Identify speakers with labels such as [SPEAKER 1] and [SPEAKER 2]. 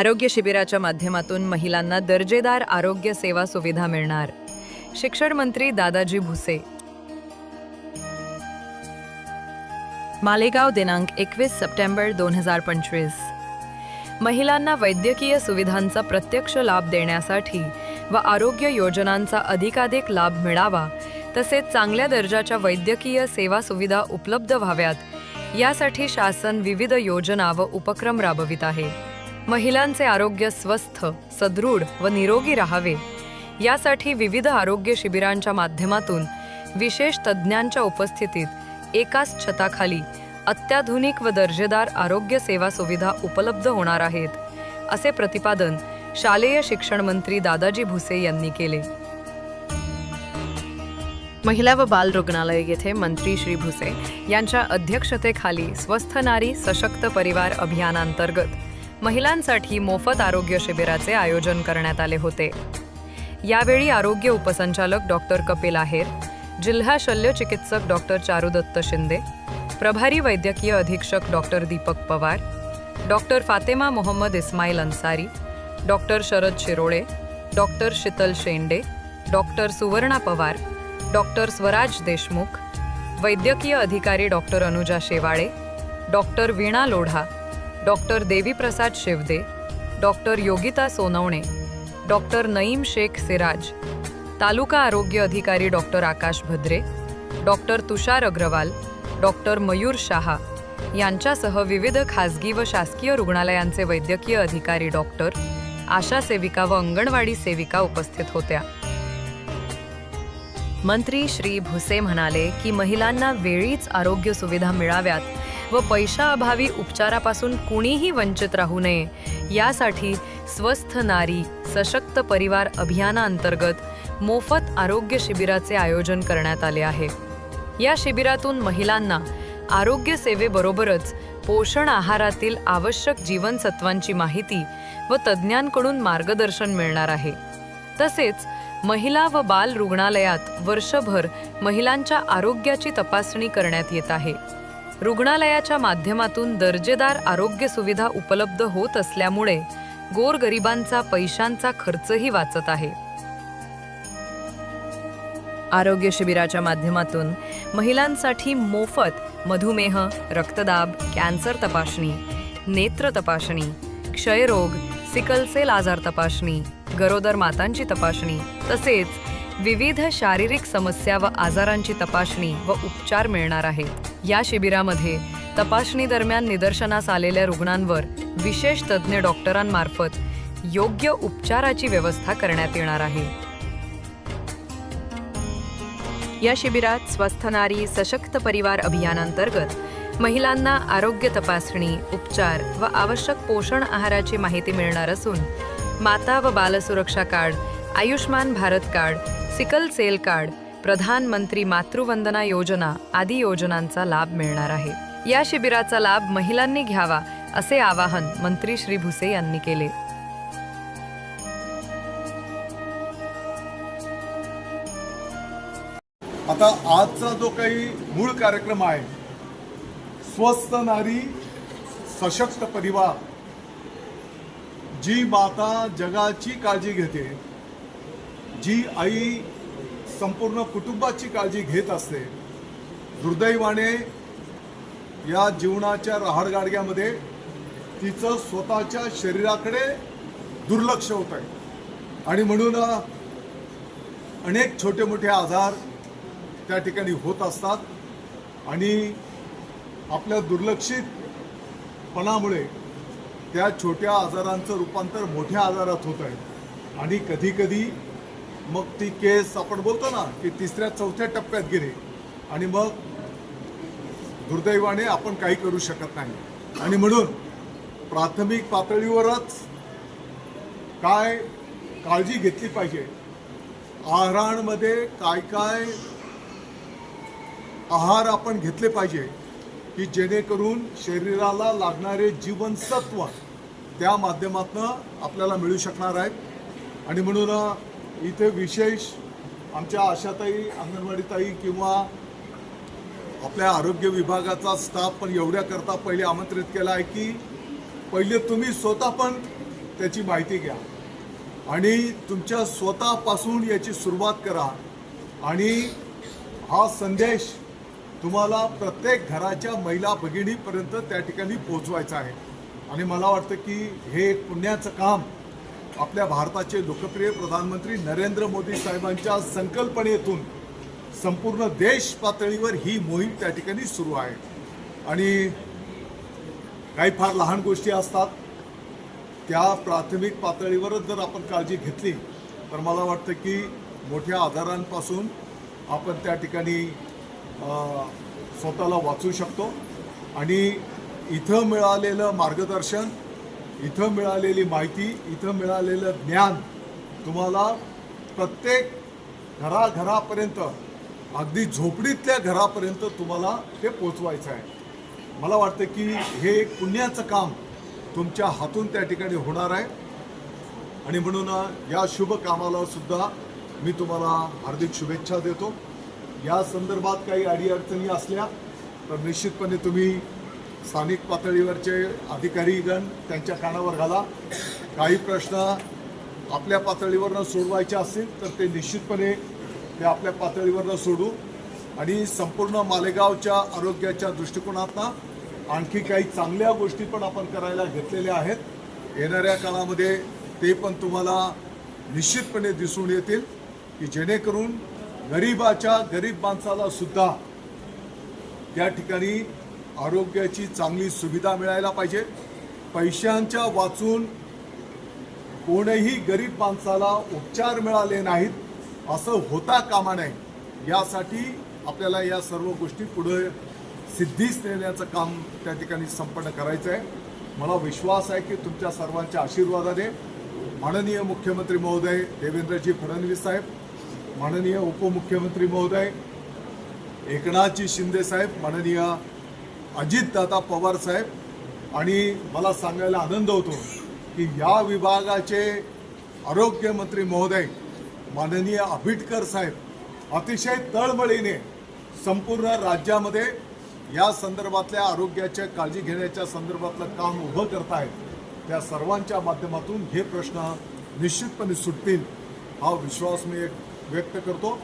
[SPEAKER 1] आरोग्य शिबिराच्या माध्यमातून महिलांना दर्जेदार आरोग्य सेवा सुविधा मिळणार. शिक्षण मंत्री दादाजी भुसे. मालेगाव दिनांक एकवीस सप्टेंबर दोन हजार पंचवीस. महिलांना वैद्यकीय सुविधांचा प्रत्यक्ष लाभ देण्यासाठी व आरोग्य योजनांचा अधिकाधिक लाभ मिळावा तसेच चांगल्या दर्जाच्या वैद्यकीय सेवा सुविधा उपलब्ध व्हाव्यात यासाठी शासन विविध योजना व उपक्रम राबवित आहे. महिलांचे आरोग्य स्वस्थ सदृढ व निरोगी राहावे. यासाठी विविध आरोग्य शिबिरांच्या माध्यमातून विशेष तज्ज्ञांच्या उपस्थितीत एकाच छताखाली अत्याधुनिक व दर्जेदार आरोग्य सेवा सुविधा उपलब्ध होणार आहेत असे प्रतिपादन शालेय शिक्षण मंत्री दादाजी भुसे यांनी केले. महिला व बाल रुग्णालय येथे मंत्री श्री भुसे यांच्या अध्यक्षतेखाली स्वस्थ नारी सशक्त परिवार अभियानांतर्गत महिलांसाठी मोफत आरोग्य शिबिराचे आयोजन करण्यात आले होते. यावेळी आरोग्य उपसंचालक डॉक्टर कपिल आहेर जिल्हा शल्य चिकित्सक डॉक्टर चारुदत्त शिंदे प्रभारी वैद्यकीय अधीक्षक doctor Deepak Pawar doctor Fatema Mohammed Ismail Ansari doctor Sharad Shirole doctor Sheetal Shende doctor Suvarna Pawar doctor Swaraj Deshmukh वैद्यकीय अधिकारी doctor Anuja Shewale doctor Veena Lodha doctor Deviprasad Shivade doctor Yogita Sonawane doctor Naeem Shaikh Siraj taluka आरोग्य अधिकारी doctor Akash Bhadre doctor Tushar Agarwal doctor Mayur Shah यांच्यासह विविध खासगी व शासकीय रुग्णालयांचे वैद्यकीय अधिकारी डॉक्टर आशा सेविका व अंगणवाडी सेविका उपस्थित होत्या. मंत्री श्री भुसे म्हणाले की महिलांना वेळीच आरोग्य सुविधा मिळाव्यात व पैशाअभावी उपचारापासून कुणीही वंचित राहू नये. यासाठी स्वस्थ नारी सशक्त परिवार अभियानाअंतर्गत मोफत आरोग्य शिबिराचे आयोजन करण्यात आले आहे. या शिबिरातून महिलांना आरोग्य सेवेबरोबरच पोषण आहारातील आवश्यक जीवनसत्वांची माहिती व तज्ज्ञांकडून मार्गदर्शन मिळणार आहे. तसेच महिला व बाल रुग्णालयात वर्षभर महिलांच्या आरोग्याची तपासणी करण्यात येत आहे. रुग्णालयाच्या माध्यमातून दर्जेदार आरोग्य सुविधा उपलब्ध होत असल्यामुळे गोरगरिबांचा पैशांचा खर्चही वाचत आहे. आरोग्य शिबिराच्या माध्यमातून महिलांसाठी मोफत मधुमेह रक्तदाब कॅन्सर तपासणी नेत्र तपासणी क्षयरोग सिकलसेल आजार तपासणी गरोदर मातांची तपासणी तसेच विविध शारीरिक समस्या व आजारांची तपासणी व उपचार मिळणार आहेत या शिबिरामध्ये तपासणी दरम्यान निदर्शनास आलेल्या रुग्णांवर विशेष तज्ज्ञ डॉक्टरांमार्फत योग्य उपचाराची व्यवस्था करण्यात येणार आहे. या शिबिरात स्वस्थ नारी सशक्त परिवार अभियानांतर्गत महिलांना आरोग्य तपासणी उपचार व आवश्यक पोषण आहाराची माहिती मिळणार असून माता व बालसुरक्षा card Ayushman Bharat card sickle cell card Pradhanmantri Matruvandana Yojana आदी योजनांचा लाभ मिळणार आहे. या शिबिराचा लाभ महिलांनी घ्यावा असे आवाहन मंत्री श्री भुसे यांनी केले.
[SPEAKER 2] आता आजचा जो काही मूळ कार्यक्रम आहे स्वस्त नारी सशक्त परिवार जी माता जगाची काळजी घेते जी आई संपूर्ण कुटुंबाची काळजी घेत असते दुर्दैवाने या जीवनाच्या रहाडगाडग्यामध्ये तिचं स्वतःच्या शरीराकडे दुर्लक्ष होत आहे. आणि म्हणून अनेक छोटे मोठे आजार त्या ठिकाणी होत असतात. आणि आपल्या दुर्लक्षितपणामुळे त्या छोट्या आजारांचं रूपांतर मोठ्या आजारात होत आहे. आणि कधीकधी मग ती केस आपण बोलतो ना की तिसऱ्या चौथ्या टप्प्यात गेली आणि मग दुर्दैवाने आपण काही करू शकत नाही. आणि म्हणून प्राथमिक पातळीवरच काय काळजी घेतली पाहिजे? आहारांमध्ये काय काय आहार आपण घेतले पाहिजे? की जेणेकरून शरीराला लागणारे जीवनसत्व त्या माध्यमातून आपल्याला मिळू शकणार आहेत. आणि म्हणून इथे विशेष आमच्या आशाताई अंगणवाडीताई किंवा आपल्या आरोग्य विभागाचा स्टाफ पण एवढ्याकरता पहिले आमंत्रित केला आहे की पहिले तुम्ही स्वतः पण त्याची माहिती घ्या. आणि तुमच्या स्वतःपासून याची सुरुवात करा. आणि हा संदेश तुम्हाला प्रत्येक घराच्या महिला भगिनीपर्यंत त्या ठिकाणी पोहोचवायचा आहे. आणि मला वाटतं की हे पुण्याचं काम आपल्या भारताचे लोकप्रिय प्रधानमंत्री नरेंद्र मोदी साहेबांच्या संकल्पनेतून संपूर्ण देश पातळीवर ही मोहीम त्या ठिकाणी सुरू आहे. आणि काही फार लहान गोष्टी असतात. त्या प्राथमिक पातळीवरच जर आपण काळजी घेतली तर मला वाटतं की मोठ्या आजारांपासून आपण त्या ठिकाणी स्वतःला वाचू शकतो. आणि इथं मिळालेलं मार्गदर्शन इथं मिळालेली माहिती इथं मिळालेलं ज्ञान तुम्हाला प्रत्येक घराघरापर्यंत अगदी झोपडीतल्या घरापर्यंत तुम्हाला ते पोचवायचं आहे. मला वाटतं की हे एक पुण्याचं काम तुमच्या हातून त्या ठिकाणी होणार आहे. आणि म्हणून या शुभ कामाला सुद्धा मी तुम्हाला हार्दिक शुभेच्छा देतो. या संदर्भात काही अडीअडचणी असल्या तर निश्चितपणे तुम्ही स्थानिक पातळीवरचे अधिकारीगण त्यांच्या कानावर घाला. काही प्रश्न आपल्या पातळीवरनं सोडवायचे असतील तर ते निश्चितपणे ते आपल्या पातळीवरनं सोडू आणि संपूर्ण मालेगावच्या आरोग्याच्या दृष्टिकोनातनं आणखी काही चांगल्या गोष्टी पण आपण करायला घेतलेल्या आहेत. येणाऱ्या काळामध्ये ते पण तुम्हाला निश्चितपणे दिसून येतील की जेणेकरून गरिबाच्या गरीब माणसाला सुद्धा त्या ठिकाणी आरोग्याची चांगली सुविधा मिळायला पाहिजे. पैशांच्या वाचून कोणीही गरीब माणसाला उपचार मिळाले नाहीत असं होता कामा नये. यासाठी आपल्याला या सर्व गोष्टी पुढे सिद्धीस नेण्याचं काम त्या ठिकाणी संपन्न करायचं आहे मला विश्वास आहे की तुमच्या सर्वांच्या आशीर्वादाने माननीय मुख्यमंत्री महोदय देवेंद्रजी फडणवीस साहेब माननीय उपमुख्यमंत्री महोदय एकनाथजी शिंदे साहेब माननीय अजितदादा पवार साहेब आणि मला सांगायला आनंद होतो की या विभागाचे आरोग्यमंत्री महोदय माननीय आबिटकर साहेब अतिशय तळमळीने संपूर्ण राज्यामध्ये या संदर्भातल्या आरोग्याच्या काळजी घेण्याच्या संदर्भातलं काम उभं करतायत. त्या सर्वांच्या माध्यमातून हे प्रश्न निश्चितपणे सुटतील हा विश्वास मी एक व्यक्त करतो.